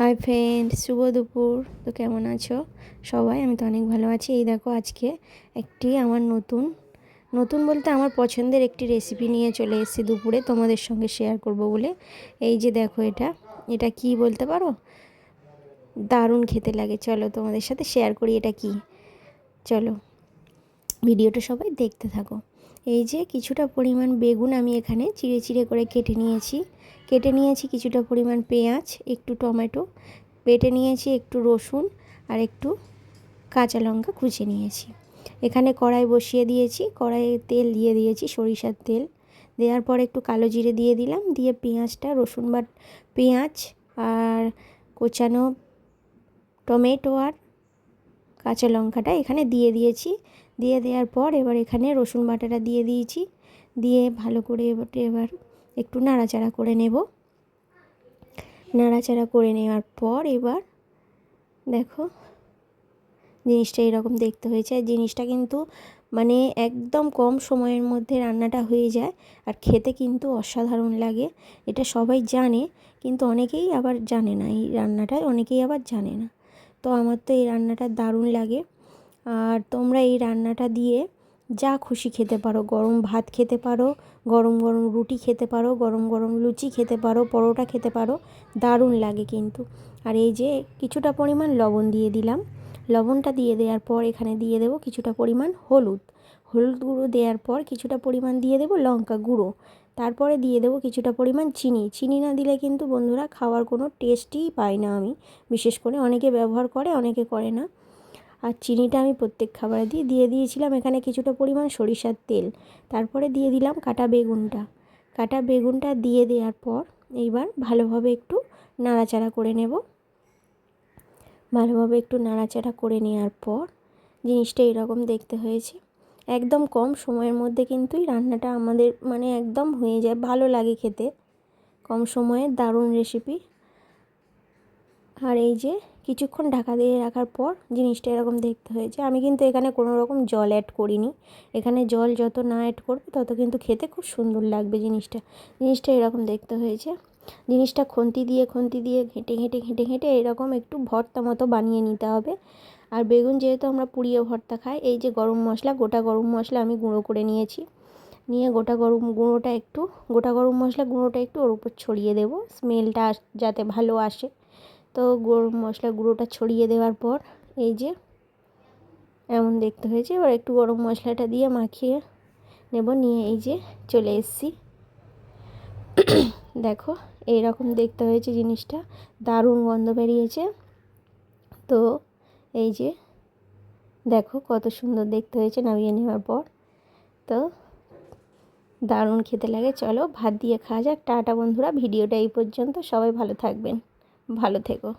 Hi friend শুভ দুপুর। তো কেমন আছো? সবাই, আমি তো অনেক ভালো আছি। এই দেখো, আজকে একটি আমার নতুন নতুন বলতে আমার পছন্দের একটি রেসিপি নিয়ে চলে এসেছি দুপুরে। তোমাদের সঙ্গে শেয়ার করব বলে। এই যে দেখো এটা এটা কি বলতে পারো? দারুণ খেতে লাগে। চলো, তোমাদের সাথে শেয়ার করি এটা কি। চলো ভিডিওটা সবাই দেখতে থাকো। এই যে কিছুটা পরিমাণ বেগুন আমি এখানে চিড়ে চিড়ে করে কেটে নিয়েছি। কেটে নিয়েছি কিছুটা পরিমাণ পেঁয়াজ, একটু টমেটো, বেটে নিয়েছি একটু রসুন আর একটু কাঁচা লঙ্কা কুচে নিয়েছি। এখানে কড়াই বসিয়ে দিয়েছি, কড়াইয়ে তেল দিয়ে দিয়েছি, সরিষার তেল। দেওয়ার পর একটু কালো জিরে দিয়ে দিলাম, দিয়ে পেঁয়াজটা, রসুন বা, পেঁয়াজ আর কোচানো টমেটো আর কাঁচা লঙ্কাটা এখানে দিয়ে দিয়েছি। দিয়ে দেওয়ার পর এবার এখানে রসুন বাটাটা দিয়ে দিয়েছি। দিয়ে ভালো করে এবার একটু নাড়াচাড়া করে নেব। নাড়াচাড়া করে নেওয়ার পর এবার দেখো জিনিসটা এরকম দেখতে হয়েছে। আর জিনিসটা কিন্তু মানে একদম কম সময়ের মধ্যে রান্নাটা হয়ে যায় আর খেতে কিন্তু অসাধারণ লাগে। এটা সবাই জানে কিন্তু অনেকেই আবার জানে না এই রান্নাটা অনেকেই আবার জানে না। তো আমার তো এই রান্নাটা দারুণ লাগে। আর তোমরা এই রান্নাটা দিয়ে যা খুশি খেতে পারো। গরম ভাত খেতে পারো, গরম গরম রুটি খেতে পারো, গরম গরম লুচি খেতে পারো, পরোটা খেতে পারো। দারুণ লাগে কিন্তু। আর এই যে কিছুটা পরিমাণ লবণ দিয়ে দিলাম। লবণটা দিয়ে দেওয়ার পর এখানে দিয়ে দেবো কিছুটা পরিমাণ হলুদ। হলুদ গুঁড়ো দেওয়ার পর কিছুটা পরিমাণ দিয়ে দেবো লঙ্কা গুঁড়ো। তারপরে দিয়ে দেবো কিছুটা পরিমাণ চিনি। চিনি না দিলে কিন্তু বন্ধুরা খাওয়ার কোনো টেস্টই পাই না আমি। বিশেষ করে অনেকে ব্যবহার করে, অনেকে করে না। আর চিনিটা আমি প্রত্যেক খাবারে দিয়ে দিয়ে দিয়েছিলাম এখানে কিছুটা পরিমাণ সরিষার তেল। তারপরে দিয়ে দিলাম কাটা বেগুনটা। কাটা বেগুনটা দিয়ে দেওয়ার পর এইবার ভালোভাবে একটু নাড়াচাড়া করে নেব। ভালোভাবে একটু নাড়াচাড়া করে নেওয়ার পর জিনিসটা এরকম দেখতে হয়েছে। একদম কম সময়ের মধ্যে কিন্তু এই রান্নাটা আমাদের মানে একদম হয়ে যায়, ভালো লাগে খেতে। কম সময়ে দারুণ রেসিপি আর এই যে কিছুক্ষণ ঢাকা দিয়ে রাখার পর জিনিসটা এরকম দেখতে হয়েছে। আমি কিন্তু এখানে কোনো রকম জল অ্যাড করিনি। এখানে জল যত না অ্যাড করবে তত কিন্তু খেতে খুব সুন্দর লাগবে জিনিসটা। জিনিসটা এরকম দেখতে হয়েছে। জিনিসটা খুন্তি দিয়ে খুন্তি দিয়ে ঘেঁটে ঘেঁটে ঘেঁটে ঘেঁটে এরকম একটু ভর্তা মতো বানিয়ে নিতে হবে। আর বেগুন যেহেতু আমরা পুড়িয়ে ভর্তা খাই, এই যে গরম মশলা, গোটা গরম মশলা আমি গুঁড়ো করে নিয়েছি। নিয়ে গোটা গরম গুঁড়োটা একটু, গোটা গরম মশলা গুঁড়োটা একটু ওর উপর ছড়িয়ে দেবো। স্মেলটা যাতে ভালো আসে। তো গরম মশলা গুঁড়োটা ছড়িয়ে দেওয়ার পর এই যে এমন দেখতে হয়েছে, এবার একটু গরম মশলাটা দিয়ে মাখিয়ে নেব, নিয়ে এই যে চলে এসছি। দেখো, এইরকম দেখতে হয়েছে জিনিসটা, দারুণ গন্ধ বেরিয়েছে। তো এই যে দেখো কত সুন্দর দেখতে হয়েছে নামিয়ে নেওয়ার পর। তো দারুণ খেতে লাগে। চলো, ভাত দিয়ে খাওয়া যাক। টাটা বন্ধুরা, ভিডিওটা এই পর্যন্ত। সবাই ভালো থাকবেন। ভালো থেকো।